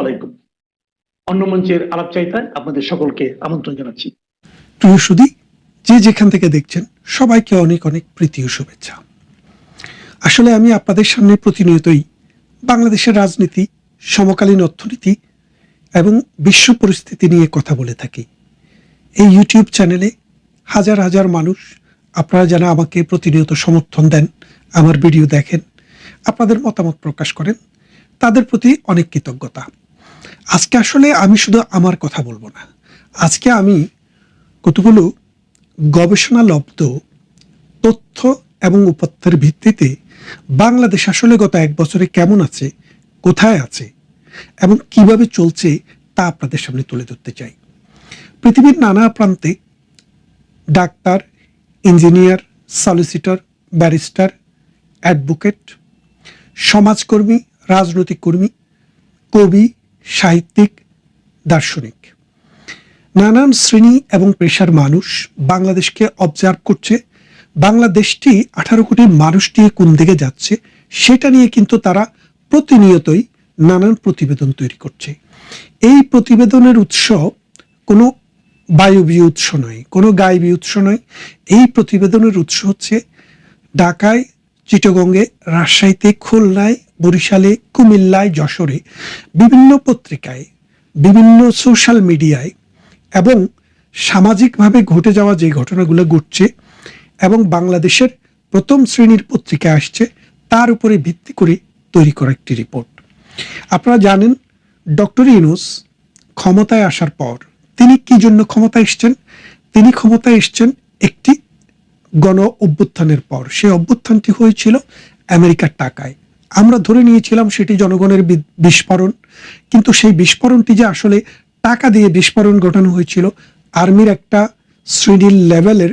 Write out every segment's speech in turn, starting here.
আলাইকুম। অন্য মঞ্চের আলাপ চাইতায় আপনাদের সকলকে আমন্ত্রণ জানাচ্ছি। প্রিয় সুদী যে যেখান থেকে দেখছেন, সবাইকে অনেক অনেক প্রীতি ও শুভেচ্ছা। আসলে আমি আপনাদের সামনে প্রতিনিয়তই বাংলাদেশের রাজনীতি, সমকালীন অর্থনীতি এবং বিশ্ব পরিস্থিতি নিয়ে কথা বলে থাকি। এই ইউটিউব চ্যানেলে হাজার হাজার মানুষ, আপনারা যারা আমাকে প্রতিনিয়ত সমর্থন দেন, আমার ভিডিও দেখেন, আপনাদের মতামত প্রকাশ করেন তাদের প্রতি অনেক কৃতজ্ঞতা। আজকে আসলে আমি শুধু আমার কথা বলব না। আজকে আমি কতগুলো গবেষণালব্ধ তথ্য এবং উপাত্তের ভিত্তিতে বাংলাদেশ আসলে গত এক বছরে কেমন আছে, কোথায় আছে এবং কীভাবে চলছে তা আপনাদের সামনে তুলে ধরতে চাই। পৃথিবীর নানা প্রান্তে doctor, engineer solicitor barrister advocate সমাজকর্মী রাজনৈতিক কর্মী, কবি, সাহিত্যিক, দার্শনিক। নানান শ্রেণি এবং পেশার মানুষ বাংলাদেশকে অবজার্ভ করছে। বাংলাদেশটি আঠারো কোটি মানুষ নিয়ে কোন দিকে যাচ্ছে, সেটা নিয়ে কিন্তু তারা প্রতিনিয়তই নানান প্রতিবেদন তৈরি করছে। এই প্রতিবেদনের উৎস কোনো বায়বীয় উৎস নয়, কোনো গায়বী উৎস নয়। এই প্রতিবেদনের উৎস হচ্ছে ঢাকায়, চিটগঙ্গে, রাজশাহীতে, খুলনায় বরিশালে, কুমিল্লায়, যশোরে বিভিন্ন পত্রিকায়, বিভিন্ন সোশ্যাল মিডিয়ায় এবং সামাজিকভাবে ঘটে যাওয়া যে ঘটনাগুলো ঘটছে এবং বাংলাদেশের প্রথম শ্রেণির পত্রিকা আসছে, তার উপরে ভিত্তি করে তৈরি করা একটি রিপোর্ট। আপনারা জানেন, ডক্টর ইউনুস ক্ষমতায় আসার পর তিনি কি জন্য ক্ষমতায় এসছেন? তিনি ক্ষমতায় এসছেন একটি গণ অভ্যুত্থানের পর। সেই অভ্যুত্থানটি হয়েছিল আমেরিকার টাকায়। আমরা ধরে নিয়েছিলাম সেটি জনগণের বিস্ফোরণ, কিন্তু সেই বিস্ফোরণটি যে আসলে টাকা দিয়ে বিস্ফোরণ ঘটানো হয়েছিল, আর্মির একটা শ্রেণির লেভেলের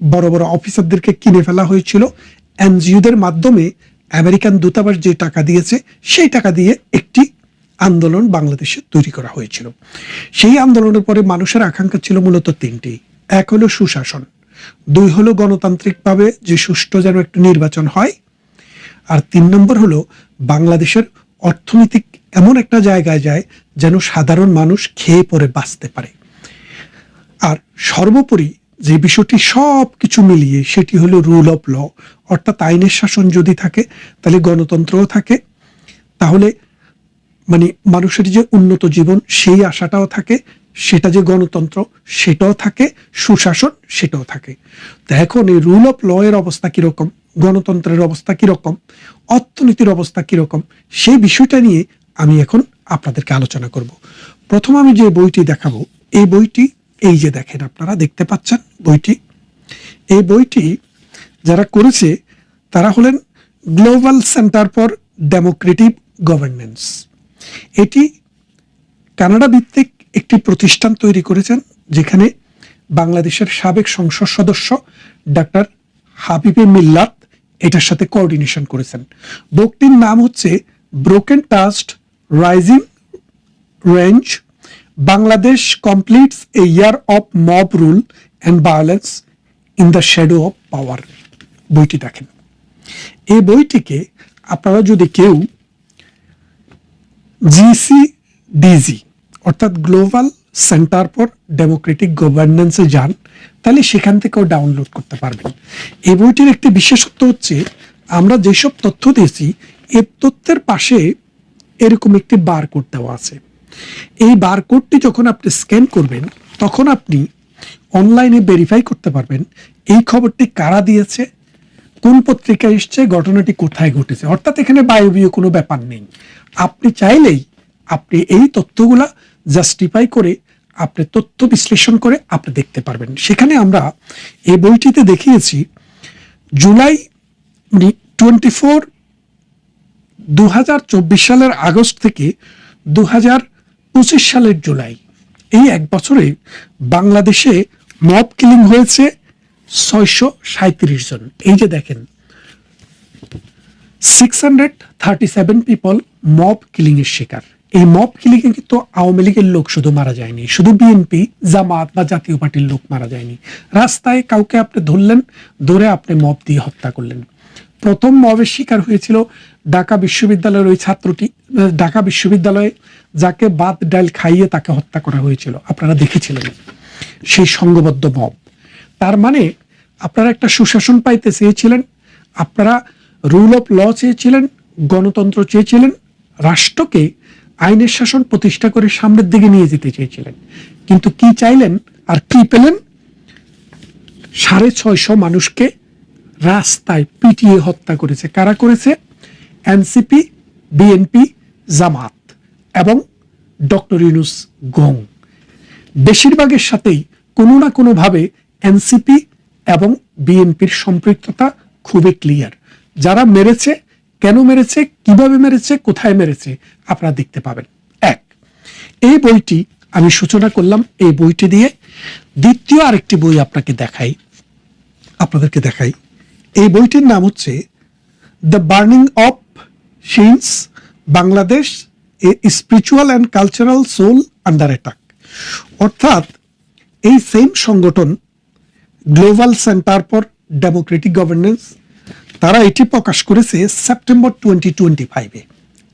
বড় বড় অফিসারদেরকে কিনে ফেলা হয়েছিল। এনজিওদের মাধ্যমে আমেরিকান দূতাবাস যে টাকা দিয়েছে, সেই টাকা দিয়ে একটি আন্দোলন বাংলাদেশে তৈরি করা হয়েছিল। সেই আন্দোলনের পরে মানুষের আকাঙ্ক্ষা ছিল মূলত তিনটি। এক হলো সুশাসন, দুই হলো গণতান্ত্রিকভাবে যে সুষ্ঠু যেন একটা নির্বাচন হয় আর তিন নম্বর হলো, বাংলাদেশের অর্থনৈতিক এমন একটা জায়গায় যায় যেন সাধারণ মানুষ খেয়ে পরে বাঁচতে পারে। আর সর্বোপরি যে বিষয়টি সব কিছু মিলিয়ে সেটি হলো রুল অফ ল অর্থাৎ আইনের শাসন যদি থাকে, তাহলে গণতন্ত্রও থাকে। তাহলে মানে মানুষের যে উন্নত জীবন, সেই আশাটাও থাকে, সেটা যে গণতন্ত্র, সেটাও থাকে, সুশাসন, সেটাও থাকে। তো এখন এই রুল অফ ল এর অবস্থা কীরকম? গণতন্ত্রের অবস্থা কীরকম? অর্থনীতির অবস্থা কীরকম? সেই বিষয়টা নিয়ে আমি এখন আপনাদেরকে আলোচনা করব। প্রথম আমি যে বইটি দেখাবো, এই বইটি, এই যে দেখেন আপনারা, দেখতে পাচ্ছেন বইটি? এই বইটি যারা করেছে, তারা হলেন global centre for democratic governance এটি কানাডা ভিত্তিক একটি প্রতিষ্ঠান তৈরি করেছেন, যেখানে বাংলাদেশের সাবেক সংসদ সদস্য ডাক্তার হাবিবে মিল্লাত এটার সাথে কোঅর্ডিনেশন করেছেন। বইটির নাম হচ্ছে broken trust rising range Bangladesh completes a year of mob rule and violence in the shadow of power বইটি দেখেন। এই বইটিকে আপনারা যদি কেউ জিসি ডিজি অর্থাৎ গ্লোবাল সেন্টার ফর ডেমোক্রেটিক গভর্নেন্সে যান, তাহলে সেখান থেকেও ডাউনলোড করতে পারবেন। এই বইটির একটি বিশেষত্ব হচ্ছে, আমরা যেসব তথ্য দিয়েছি এই তথ্যের পাশে এরকম একটি বারকোড দেওয়া আছে। এই বারকোডটি যখন আপনি স্ক্যান করবেন, তখন আপনি অনলাইনে ভেরিফাই করতে পারবেন, এই খবরটি কারা দিয়েছে, কোন পত্রিকা এসছে, ঘটনাটি কোথায় ঘটেছে। অর্থাৎ এখানে বায়বীয় কোনো ব্যাপার নেই। আপনি চাইলেই আপনি এই তথ্যগুলা জাস্টিফাই করে আপনি তথ্য বিশ্লেষণ করে আপনি দেখতে পারবেন। সেখানে আমরা এই বইটিতে দেখিয়েছি, জুলাই টোয়েন্টি ফোর দু হাজার চব্বিশ সালের আগস্ট থেকে দু হাজার পঁচিশ সালের জুলাই। এই এক বছরে বাংলাদেশে মব কিলিং হয়েছে ছয়শো সাঁত্রিশ জন। এই যে দেখেন six hundred thirty seven people mob killing এর শিকার। এই মব কিলিং এ কিন্তু আওয়ামী লীগের লোক শুধু মারা যায়নি। শুধু বিএনপি, জামাত বা জাতীয় পার্টির লোক মারা যায়নি। রাস্তায় কাউকে আপনি ধরলেন, ধরে আপনি মব দিয়ে হত্যা করলেন। প্রথম মবের শিকার হয়েছিল ঢাকা বিশ্ববিদ্যালয়ের ওই ছাত্রটি, ঢাকা বিশ্ববিদ্যালয়ে যাকে বাদ ডাল খাইয়ে তাকে হত্যা করা হয়েছিল। আপনারা দেখেছিলেন সেই সংঘবদ্ধ মব। তার মানে আপনারা একটা সুশাসন পাইতে চেয়েছিলেন, আপনারা রুল অফ ল চেয়েছিলেন, গণতন্ত্র চেয়েছিলেন, রাষ্ট্রকে আইনের শাসন প্রতিষ্ঠা করে সামনের দিকে নিয়ে যেতে চেয়েছিলেন। কিন্তু কি চাইলেন আর কি পেলেন? সাড়ে ছয়শো মানুষকে রাস্তায় পিটিয়ে হত্যা করেছে। কারা করেছে? এনসিপি, বিএনপি, জামাত এবং ডক্টর ইউনুস গং। বেশিরভাগের সাথেই কোনো না কোনোভাবে এনসিপি এবং বিএনপির সম্পৃক্ততা খুবই ক্লিয়ার। যারা মেরেছে কেন মেরেছে, কীভাবে মেরেছে, কোথায় মেরেছে আপনারা দেখতে পাবেন। এক, এই বইটি আমি সূচনা করলাম এই বইটি দিয়ে। দ্বিতীয় আরেকটি বই আপনাকে দেখাই, আপনাদেরকে দেখাই। এই বইটির নাম হচ্ছে the burning of shrines Bangladesh, a spiritual and cultural soul under attack অর্থাৎ এই সেম সংগঠন global centre for democratic governance তারা এটি প্রকাশ করেছে সেপ্টেম্বর টোয়েন্টি টোয়েন্টি ফাইভে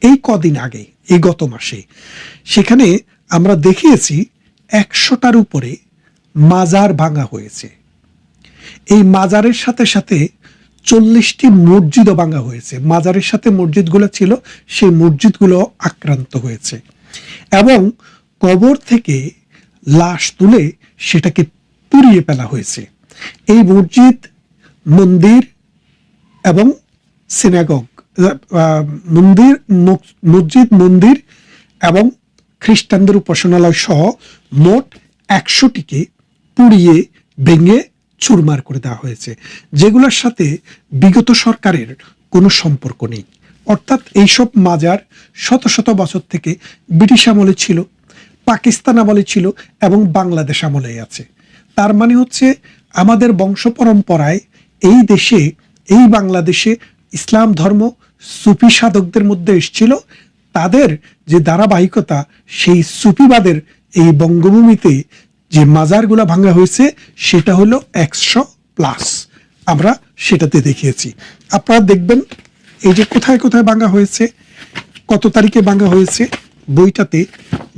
এই কদিন আগে, এই গত মাসে। সেখানে আমরা দেখিয়েছি একশোটার উপরে মাজার ভাঙা হয়েছে। এই মাজারের সাথে সাথে চল্লিশটি মসজিদও ভাঙা হয়েছে। মাজারের সাথে মসজিদগুলো ছিল, সেই মসজিদগুলো আক্রান্ত হয়েছে। এবং কবর থেকে লাশ তুলে সেটাকে পুড়িয়ে ফেলা হয়েছে। এই মসজিদ, মন্দির এবং সিনাগগ মন্দির মসজিদ, মন্দির এবং খ্রিস্টানদের উপাসনালয় সহ মোট একশোটিকে পুড়িয়ে ভেঙে চুরমার করে দেওয়া হয়েছে, যেগুলোর সাথে বিগত সরকারের কোনো সম্পর্ক নেই। অর্থাৎ এইসব মাজার শত শত বছর থেকে ব্রিটিশ আমলে ছিল, পাকিস্তান আমলে ছিল এবং বাংলাদেশ আমলে আছে। তার মানে হচ্ছে আমাদের বংশ পরম্পরায় এই দেশে এই বাংলাদেশে ইসলাম ধর্ম সুফি সাধকদের মধ্যে এসেছিল। তাদের যে ধারাবাহিকতা, সেই সুফিবাদের এই বঙ্গভূমিতে যে মাজারগুলো ভাঙা হয়েছে, সেটা হলো একশো প্লাস। আমরা সেটাতে দেখিয়েছি। আপনারা দেখবেন, এই যে কোথায় কোথায় ভাঙা হয়েছে, কত তারিখে ভাঙা হয়েছে, বইটাতে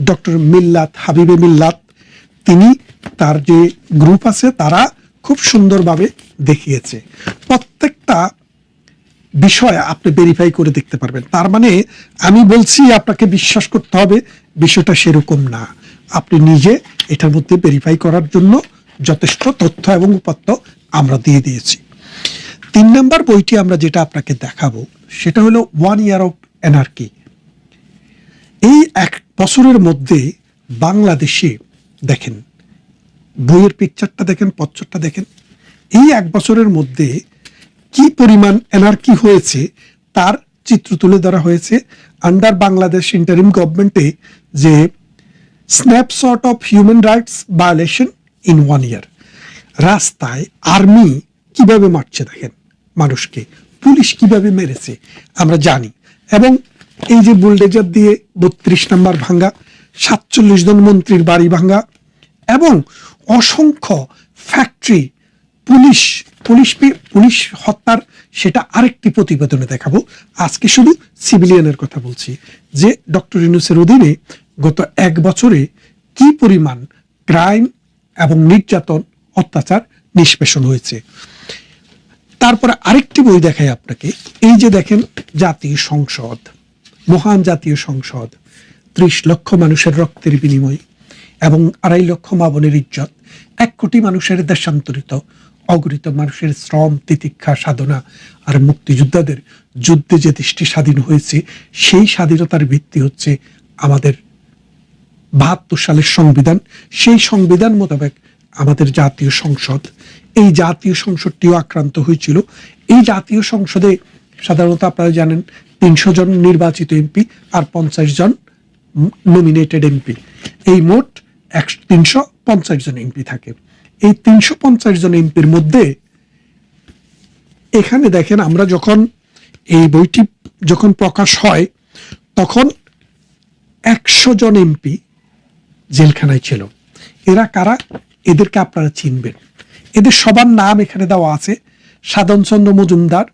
ডক্টর মিল্লাত, হাবিবে মিল্লাত, তিনি তার যে গ্রুপ আছে, তারা খুব সুন্দরভাবে দেখিয়েছে। প্রত্যেকটা বিষয় আপনি ভেরিফাই করে দেখতে পারবেন। তার মানে আমি বলছি আপনাকে বিশ্বাস করতে হবে, বিষয়টা সেরকম না। আপনি নিজে এটার মধ্যে ভেরিফাই করার জন্য যথেষ্ট তথ্য এবং উপাত্ত আমরা দিয়ে দিয়েছি। তিন নম্বর বইটি আমরা যেটা আপনাকে দেখাবো, সেটা হলো ওয়ান ইয়ার অফ এনার্কি এই এক বছরের মধ্যে বাংলাদেশে দেখেন, বইয়ের পিকচারটা দেখেন পচ্চরটা দেখেন, এই এক বছরের মধ্যে কি পরিমাণ এনার্কি হয়েছে তার চিত্র তুলে ধরা হয়েছে আন্ডার বাংলাদেশ ইন্টারিম গভর্নমেন্টে যে snapshot of human rights violation in one year রাস্তায় আর্মি কীভাবে মারছে দেখেন মানুষকে? পুলিশ কীভাবে মেরেছে আমরা জানি। এবং এই যে বুলডেজার দিয়ে বত্রিশ নাম্বার ভাঙ্গা, সাতচল্লিশ জন মন্ত্রীর বাড়ি ভাঙ্গা, এবং অসংখ্য ফ্যাক্টরি পুলিশ পুলিশ পুলিশ হত্যার সেটা আরেকটি প্রতিবেদনে দেখাবো। আজকে শুধু সিভিলিয়ানের কথা বলছি যে ডক্টর ইউনুসের অধীনে গত এক বছরে কি পরিমাণ ক্রাইম এবং নির্যাতন, অত্যাচার নিষ্পেষণ হয়েছে। তারপরে আরেকটি বই দেখাই আপনাকে। এই যে দেখেন জাতীয় সংসদ, মহান জাতীয় সংসদ, ত্রিশ লক্ষ মানুষের রক্তের বিনিময় এবং আড়াই লক্ষ মাবনের ইজ্জত, এক কোটি মানুষের দেশান্তরিত অগরিত মানুষের শ্রম, তিতিক্ষা, সাধনা আর মুক্তিযোদ্ধাদের যুদ্ধে যে দেশটি স্বাধীন হয়েছে, সেই স্বাধীনতার ভিত্তি হচ্ছে আমাদের বাহাত্তর সালের সংবিধান। সেই সংবিধান মোতাবেক আমাদের জাতীয় সংসদ। এই জাতীয় সংসদটিও আক্রান্ত হয়েছিল। এই জাতীয় সংসদে সাধারণত আপনারা জানেন তিনশো জন নির্বাচিত এমপি আর পঞ্চাশ জন নমিনেটেড এমপি। এই মোট একশো, তিনশো পঞ্চাশ জন এমপি থাকে। এই তিনশো পঞ্চাশ জন এমপির মধ্যে এখানে দেখেন আমরা যখন এই বইটি যখন প্রকাশ হয়, তখন একশো জন এমপি জেলখানায় ছিল। এরা কারা? এদেরকে আপনারা চিনবেন। এদের সবার নাম এখানে দেওয়া আছে। সাধনচন্দ্র মজুমদার,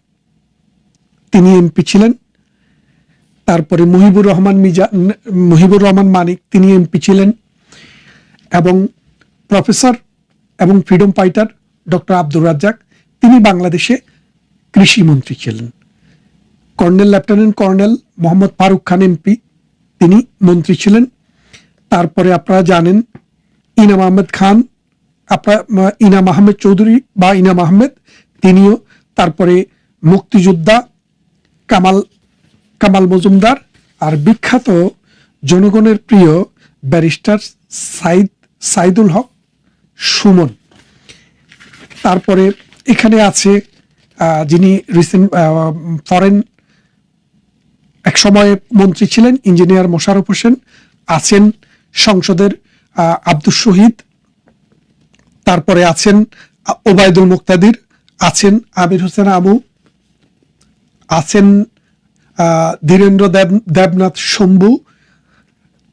তিনি এমপি ছিলেন। তারপরে মুহিবুর রহমান মিজা মুহিবুর রহমান মানিক, তিনি এমপি ছিলেন। এবং প্রফেসর এবং freedom fighter doctor Abdur Razzak, তিনি বাংলাদেশে কৃষিমন্ত্রী ছিলেন। Colonel lieutenant colonel Mohammad Faruk Khan MP, তিনি মন্ত্রী ছিলেন। তারপরে আপনারা জানেন, ইনাম আহমেদ খান, আপনার, ইনাম আহমেদ চৌধুরী বা ইনাম আহমেদ, তিনিও তারপরে মুক্তিযোদ্ধা কামাল কামাল মজুমদার আর বিখ্যাত জনগণের প্রিয় ব্যারিস্টার সাইদ, সাইদুল হক সুমন। তারপরে এখানে আছে যিনি রিসেন্ট ফরেন এক সময় মন্ত্রী ছিলেন ইঞ্জিনিয়ার মোশাররফ হোসেন আছেন সংসদের আহ, আব্দুস শহীদ তারপরে আছেন ওবায়দুল মুক্তাদির আছেন আমির হোসেন আমু আছেন ধীরেন্দ্র দেব দেবনাথ শম্ভু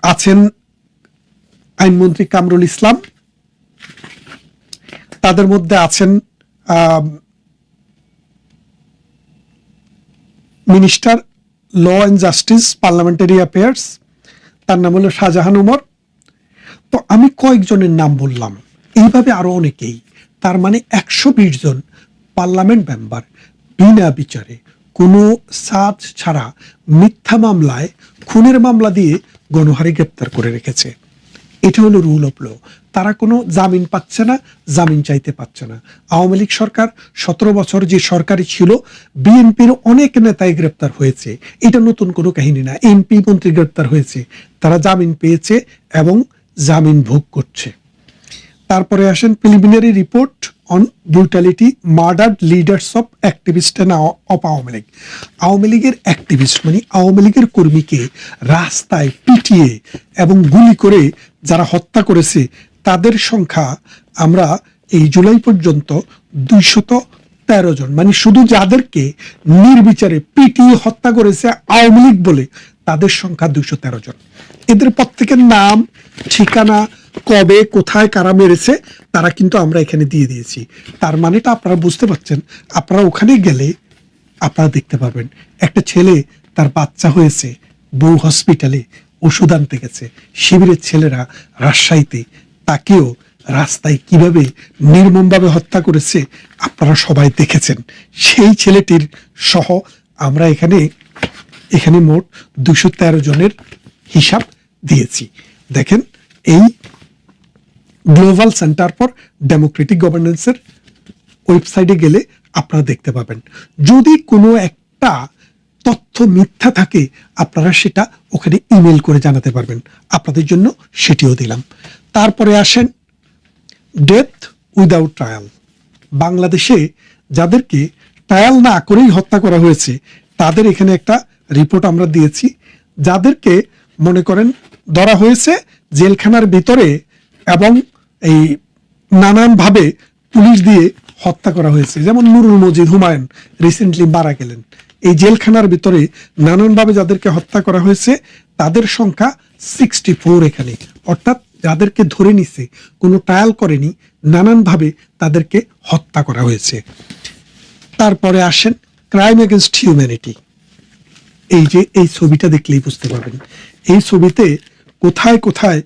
আছেন আইনমন্ত্রী কামরুল ইসলাম তাদের মধ্যে আছেন minister, law and justice, parliamentary affairs, তার নাম হলো শাহজাহান ওমর। তো আমি কয়েকজনের নাম বললাম, এইভাবে আরও অনেকেই, তার মানে একশো বিশ জন পার্লামেন্ট মেম্বার বিনা বিচারে কোনো সাজ ছাড়া মিথ্যা মামলায় খুনের মামলা দিয়ে গণহারে গ্রেপ্তার করে রেখেছে। এটা হলো রুল অফ ল তারা কোনো জামিন পাচ্ছে না, জামিন চাইতে পাচ্ছে না। আওয়ামী লীগ সরকার সতেরো বছর যে সরকারি ছিল, বিএনপির অনেক নেতাই গ্রেপ্তার হয়েছে। এটা নতুন কোনো কাহিনী না। এমপি মন্ত্রী গ্রেপ্তার হয়েছে। তারা জামিন পেয়েছে এবং জামিন ভোগ করছে। তারপরে আসেন preliminary report on brutality murdered leaders of activist of Awami League Awami লীগের অ্যাক্টিভিস্ট মানে আওয়ামী লীগের কর্মীকে রাস্তায় পিটিয়ে এবং গুলি করে যারা হত্যা করেছে, তাদের সংখ্যা আমরা এই জুলাই পর্যন্ত দুইশত তেরো জন। মানে শুধু যাদেরকে নির্বিচারে পিটিয়ে হত্যা করেছে আওয়ামী লীগ বলে, তাদের সংখ্যা দুইশো তেরো জন। এদের প্রত্যেকের নাম, ঠিকানা কবে, কোথায় কারা মেরেছে, তারা কিন্তু আমরা এখানে দিয়ে দিয়েছি। তার মানেটা আপনারা বুঝতে পারছেন, আপনারা ওখানে গেলে আপনারা দেখতে পাবেন একটা ছেলে তার বাচ্চা হয়েছে, বউ হসপিটালে ওষুধ আনতে গেছে। শিবিরের ছেলেরা রাজশাহীতে, তাকেও রাস্তায় কীভাবে নির্মমভাবে হত্যা করেছে, আপনারা সবাই দেখেছেন। সেই ছেলেটির সহ আমরা এখানে এখানে মোট দুশো তেরো জনের হিসাব দিয়েছি। দেখেন, এই গ্লোবাল সেন্টার ফর ডেমোক্রেটিক গভর্নেন্সের ওয়েবসাইটে গেলে আপনারা দেখতে পাবেন। যদি কোনো একটা তথ্য মিথ্যা থাকে, আপনারা সেটা ওখানে ইমেল করে জানাতে পারবেন। আপনাদের জন্য সেটিও দিলাম। তারপরে আসেন, ডেথ উইদাউট ট্রায়াল। বাংলাদেশে যাদেরকে ট্রায়াল না করেই হত্যা করা হয়েছে, তাদের এখানে একটা রিপোর্ট আমরা দিয়েছি। যাদেরকে মনে করেন ধরা হয়েছে, জেলখানার ভিতরে এবং এই নানানভাবে পুলিশ দিয়ে হত্যা করা হয়েছে। যেমন নুরুল মজিদ হুমায়ুন রিসেন্টলি মারা গেলেন। এই জেলখানার ভিতরে নানানভাবে যাদেরকে হত্যা করা হয়েছে, তাদের সংখ্যা সিক্সটি ফোর এখানে। অর্থাৎ যাদেরকে ধরে নিছে, কোনো ট্রায়াল করেনি, নানানভাবে তাদেরকে হত্যা করা হয়েছে। তারপরে আসেন ক্রাইম এগেনস্ট হিউম্যানিটি এই যে, এই ছবিটা দেখলেই বুঝতে পারবেন। এই ছবিতে কোথায় কোথায়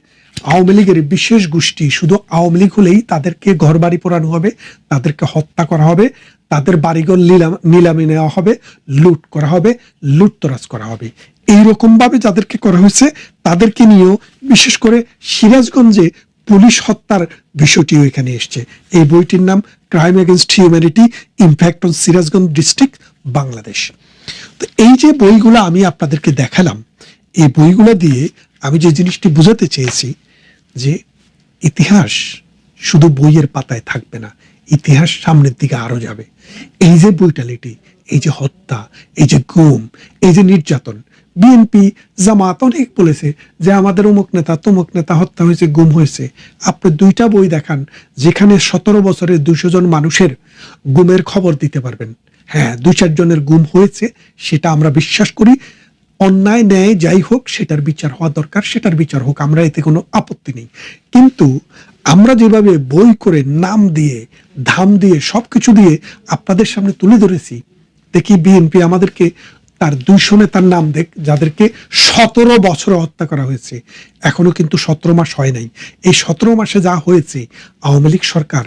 আওয়ামী লীগের বিশেষ গোষ্ঠী শুধু আওয়ামী লীগ হলেই তাদেরকে ঘর বাড়ি পোড়ানো হবে, তাদেরকে হত্যা করা হবে, তাদের বাড়িঘর নিলাম নিলামে নেওয়া হবে, লুট করা হবে, লুটতরাজ করা হবে। এইরকম ভাবে যাদেরকে করা হয়েছে, তাদেরকে নিয়েও বিশেষ করে সিরাজগঞ্জে পুলিশ হত্যার বিষয়টিও এখানে এসছে। এই বইটির নাম crime against humanity impact on Sirajganj district Bangladesh তো এই যে বইগুলো আমি আপনাদেরকে দেখালাম, এই বইগুলো দিয়ে আমি যে জিনিসটি বোঝাতে চেয়েছি যে ইতিহাস শুধু বইয়ের পাতায় থাকবে না, ইতিহাস সামনের দিকে আরও যাবে। এই যে ব্রুটালিটি এই যে হত্যা, এই যে গুম, এই যে নির্যাতন বিএনপি জামাত অনেক বলেছে যে আমাদের অমুক নেতা, তমুক নেতা হত্যা হয়েছে, গুম হয়েছে। আপনি দুইটা বই দেখান, যেখানে সতেরো বছরের দুশো জন মানুষের গুমের খবর দিতে পারবেন। হ্যাঁ দুই চারজনের গুম হয়েছে, সেটা আমরা বিশ্বাস করি। অন্যায় ন্যায় যাই হোক, সেটার বিচার হওয়া দরকার, সেটার বিচার হোক, আমরা এতে কোনো আপত্তি নেই। কিন্তু আমরা যেভাবে বই করে নাম দিয়ে, ধাম দিয়ে, সবকিছু দিয়ে আপনাদের সামনে তুলে ধরেছি, দেখি বিএনপি আমাদেরকে তার দুইশো নেতার নাম দেখ, যাদেরকে সতেরো বছর হত্যা করা হয়েছে। এখনও কিন্তু সতেরো মাস হয় নাই। এই সতেরো মাসে যা হয়েছে, আওয়ামী লীগ সরকার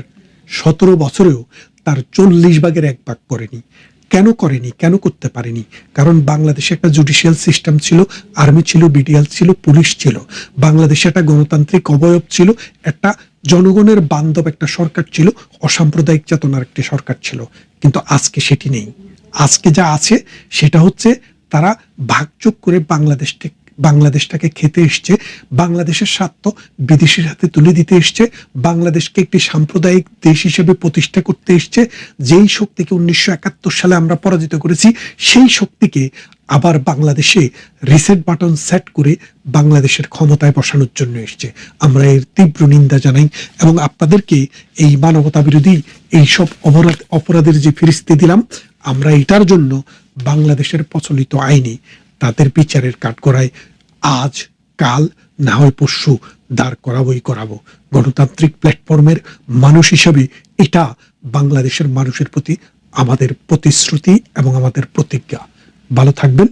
সতেরো বছরেও তার চল্লিশ ভাগের এক ভাগ করেনি। কেন করেনি, কেন করতে পারেনি? কারণ বাংলাদেশে একটা জুডিশিয়াল সিস্টেম ছিল, আর্মি ছিল, বিডিএল ছিল, পুলিশ ছিল। বাংলাদেশে একটা গণতান্ত্রিক অবয়ব ছিল, একটা জনগণের বান্ধব একটা সরকার ছিল, অসাম্প্রদায়িক চেতনার একটি সরকার ছিল। কিন্তু আজকে সেটি নেই। আজকে যা আছে, সেটা হচ্ছে তারা ভাগযোগ করে বাংলাদেশকে বাংলাদেশটাকে খেতে এসছে, বাংলাদেশের স্বার্থ বিদেশির হাতে তুলে দিতে এসছে, বাংলাদেশকে একটি সাম্প্রদায়িক দেশ হিসেবে প্রতিষ্ঠা করতে এসছে। যেই শক্তিকে উনিশশো একাত্তর সালে আমরা পরাজিত করেছি, সেই শক্তিকে আবার বাংলাদেশে রিসেট বাটন সেট করে বাংলাদেশের ক্ষমতায় বসানোর জন্য এসছে। আমরা এর তীব্র নিন্দা জানাই এবং আপনাদেরকে এই মানবতা বিরোধী এইসব অপরাধ অপরাধের যে ফিরিস্তি দিলাম, আমরা এটার জন্য বাংলাদেশের প্রচলিত আইনে তাদের বিচারের কাঠগড়ায় আজ, কাল, না হয় পরশু দাঁড় করাবই করাবো। গণতান্ত্রিক প্ল্যাটফর্মের মানুষ হিসেবে এটা বাংলাদেশের মানুষের প্রতি আমাদের প্রতিশ্রুতি এবং আমাদের প্রতিজ্ঞা। ভালো থাকবেন।